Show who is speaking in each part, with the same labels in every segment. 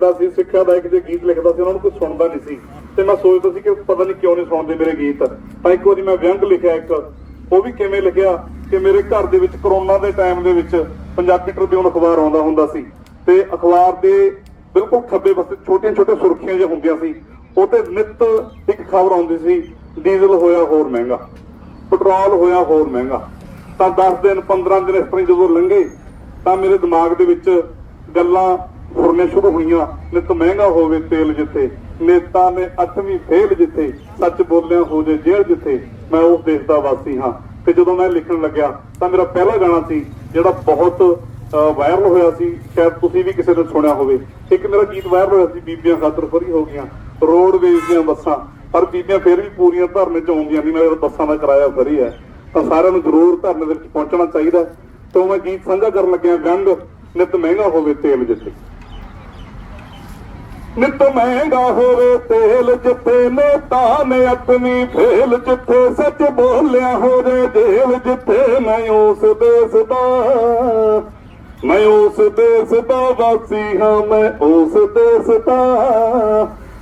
Speaker 1: ਲਿਖਦਾ ਸੀ, ਸਿੱਖਿਆ ਦਾ ਇੱਕ ਜੇ ਗੀਤ ਲਿਖਦਾ ਸੀ, ਉਹਨਾਂ ਨੂੰ ਕੋਈ ਸੁਣਦਾ ਨਹੀਂ ਸੀ। ਤੇ ਮੈਂ ਸੋਚਦਾ ਸੀ ਕਿ ਪਤਾ ਨਹੀਂ ਕਿਉਂ ਨਹੀਂ ਸੁਣਦੇ ਮੇਰੇ ਗੀਤ। ਤਾਂ ਇੱਕ ਵਾਰੀ ਮੈਂ ਵਿਅੰਗ ਲਿਖਿਆ ਇੱਕ। ਉਹ ਵੀ ਕਿਵੇਂ ਲਿਖਿਆ ਕਿ ਮੇਰੇ ਘਰ ਦੇ ਵਿੱਚ ਕਰੋਨਾ ਦੇ ਟਾਈਮ ਦੇ ਵਿੱਚ ਪੰਜਾਬੀ ਟ੍ਰਿਬਿਊਨ ਅਖਬਾਰ ਆਉਂਦਾ ਹੁੰਦਾ ਸੀ। ਤੇ ਅਖਬਾਰ ਦੇ ਬਿਲਕੁਲ ਖੱਬੇ ਪਾਸੇ ਛੋਟੀਆਂ ਛੋਟੀਆਂ ਸੁਰਖੀਆਂ ਜਿਹੀਆਂ ਹੁੰਦੀਆਂ ਸੀ। ਉਹ ਤੇ ਨਿੱਤ ਇੱਕ ਖਬਰ ਆਉਂਦੀ ਸੀ, ਡੀਜ਼ਲ ਹੋਇਆ ਹੋਰ ਮਹਿੰਗਾ, ਪੈਟਰੋਲ ਹੋਇਆ ਹੋਰ ਮਹਿੰਗਾ। ਤਾਂ 10 ਦਿਨ 15 ਦਿਨ ਇਸ ਤਰ੍ਹਾਂ ਜਦੋਂ ਲੰਘੇ, ਤਾਂ ਮੇਰੇ ਦਿਮਾਗ ਦੇ ਵਿੱਚ ਗੱਲਾਂ ਫੁਰਨੇ ਸ਼ੁਰੂ ਹੋਈਆਂ। ਨਿਤ ਮਹਿੰਗਾ ਹੋਵੇ ਤੇਲ ਜਿੱਥੇ, ਨੇਤਾ ਨੇ ਅੱਠਵੀਂ ਫੇਲ ਜਿੱਥੇ, ਸੱਚ ਬੋਲਿਆ ਹੋ ਜੇ ਜੇਲ੍ਹ ਜਿੱਥੇ, ਮੈਂ ਉਸ ਦੇਸ਼ ਦਾ ਵਾਸੀ ਹਾਂ। ਤੇ ਜਦੋਂ ਮੈਂ ਲਿਖਣ ਲੱਗਿਆ, ਤਾਂ ਮੇਰਾ ਪਹਿਲਾ ਗਾਣਾ ਸੀ, ਜਿਹੜਾ ਬਹੁਤ ਵਾਇਰਲ ਹੋਇਆ ਸੀ। ਸ਼ਾਇਦ ਤੁਸੀਂ ਵੀ ਕਿਸੇ ਨੇ ਸੁਣਿਆ ਹੋਵੇ। ਇੱਕ ਮੇਰਾ ਗੀਤ ਵਾਇਰਲ ਹੋਇਆ ਸੀ, ਬੀਬੀਆਂ ਖਾਤਰ ਫਰੀ ਹੋ ਗਈਆਂ। ਰੋਡਵੇਜ਼ ਦੀਆਂ ਬੱਸਾਂ। ਪਰ ਬੀਬੀਆਂ ਫਿਰ ਵੀ ਪੂਰੀਆਂ ਧਰਨੇ ਚ ਆਉਂਦੀਆਂ ਨਹੀਂ ਨਾਲੇ ਬੱਸਾਂ ਦਾ ਕਿਰਾਇਆ ਫਰੀ ਹੈ, ਤਾਂ ਸਾਰਿਆਂ ਨੂੰ ਜ਼ਰੂਰ ਧਰਨੇ ਦੇ ਵਿੱਚ ਪਹੁੰਚਣਾ ਚਾਹੀਦਾ ਹੈ। ਤੋਂ ਮੈਂ ਗੀਤ ਸਾਂਝਾ ਕਰਨ ਲੱਗਿਆ ਗੰਗ ਨਿਤ ਮਹਿੰਗਾ ਹੋਵੇ ਤੇਲ ਜਿੱਥੇ। ਨਿਤ ਮਹਿੰਗਾ ਹੋਵੇ ਤੇਲ, ਜਿੱਥੇ ਨੇਤਾ ਨੇ ਅੱਠਵੀਂ ਫੇਲ, ਜਿੱਥੇ ਸੱਚ ਬੋਲਿਆ ਹੋਵੇ ਜੇਲ ਜਿੱਥੇ ਮੈਂ ਉਸ ਦੇਸ ਦਾ, ਮੈਂ ਉਸ ਦੇਸ ਦਾ ਵਾਸੀ ਹਾਂ, ਮੈਂ ਉਸ ਦੇਸ ਦਾ,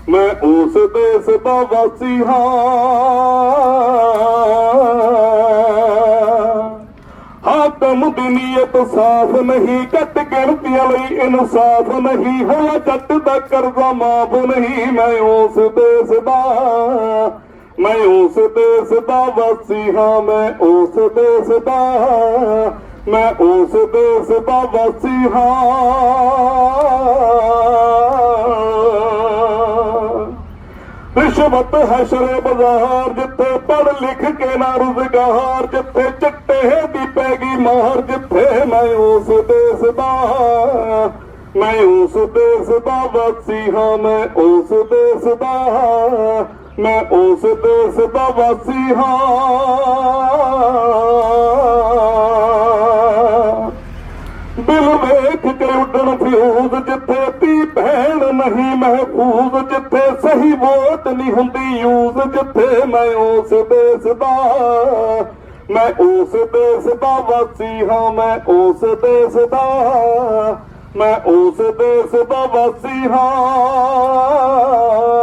Speaker 1: ਮੈਂ ਉਸ ਦੇਸ ਦਾ ਵਾਸੀ ਹਾਂ। ਹਾਕਮ ਦੀ ਨੀਅਤ ਸਾਫ਼ ਨਹੀਂ ਕੱਟ ਗਿਣਤੀਆਂ ਲਈ ਇਨਸਾਫ ਨਹੀਂ ਹੋਇਆ ਜੱਟ ਦਾ ਕਰਜ਼ਾ ਮਾਫ ਨਹੀਂ, ਮੈਂ ਉਸ ਦੇਸ ਦਾ, ਮੈਂ ਉਸ ਦੇਸ ਦਾ ਵਾਸੀ ਹਾਂ, ਮੈਂ ਉਸ ਦੇਸ ਦਾ, ਮੈਂ ਉਸ ਦੇਸ ਦਾ ਵਾਸੀ ਹਾਂ। ਰਿਸ਼ਵਤ ਹੈ ਸ਼ਰੇ ਬਾਜ਼ਾਰ ਜਿੱਥੇ ਪੜ ਲਿਖ ਕੇ ਨਾ ਰੁਜ਼ਗਾਰ, ਜਿੱਥੇ ਚਿੱਟੇ ਦੀ ਪੈ ਗਈ ਮਾਰ ਜਿੱਥੇ ਮੈਂ ਉਸ ਦੇਸ ਦਾ, ਮੈਂ ਉਸ ਦੇਸ ਦਾ ਵਾਸੀ ਹਾਂ, ਮੈਂ ਉਸ ਦੇਸ ਦਾ, ਮੈਂ ਉਸ ਦੇਸ ਦਾ ਵਾਸੀ ਹਾਂ। ਬਿਲ ਵੇਖ ਕੇ ਉੱਡਣ ਫਿਊਜ਼ ਜਿੱਥੇ ਭੈਣ ਨਹੀਂ ਮਹਿਫੂਜ਼, ਜਿੱਥੇ ਸਹੀ ਵੋਟ ਨਹੀਂ ਹੁੰਦੀ ਯੂਜ਼ ਜਿੱਥੇ ਮੈਂ ਉਸ ਦੇਸ ਦਾ, ਮੈਂ ਉਸ ਦੇਸ ਦਾ ਵਾਸੀ ਹਾਂ, ਮੈਂ ਉਸ ਦੇਸ ਦਾ, ਮੈਂ ਉਸ ਦੇਸ ਦਾ ਵਾਸੀ ਹਾਂ।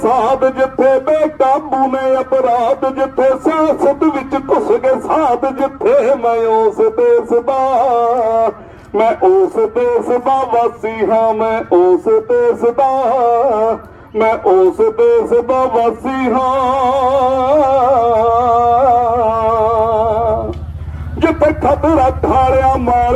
Speaker 1: ਫਸਾਦ ਜਿੱਥੇ ਬੇਕਾਬੂ ਨੇ ਅਪਰਾਧ, ਜਿੱਥੇ ਸਿਆਸਤ ਵਿੱਚ ਘੁਸ ਗਏ ਸਾਧ, ਜਿੱਥੇ ਮੈਂ ਉਸ ਦੇਸ ਦਾ ਮੈਂ ਉਸ ਦੇਸ ਦਾ ਵਾਸੀ ਹਾਂ, ਮੈਂ ਉਸ ਦੇਸ ਦਾ ਮੈਂ ਉਸ ਦੇਸ ਦਾ ਵਾਸੀ ਹਾਂ। ਜਿੱਥੇ ਖਤਰਾ ਠਾਲਿਆ, ਮਾਰਿਆ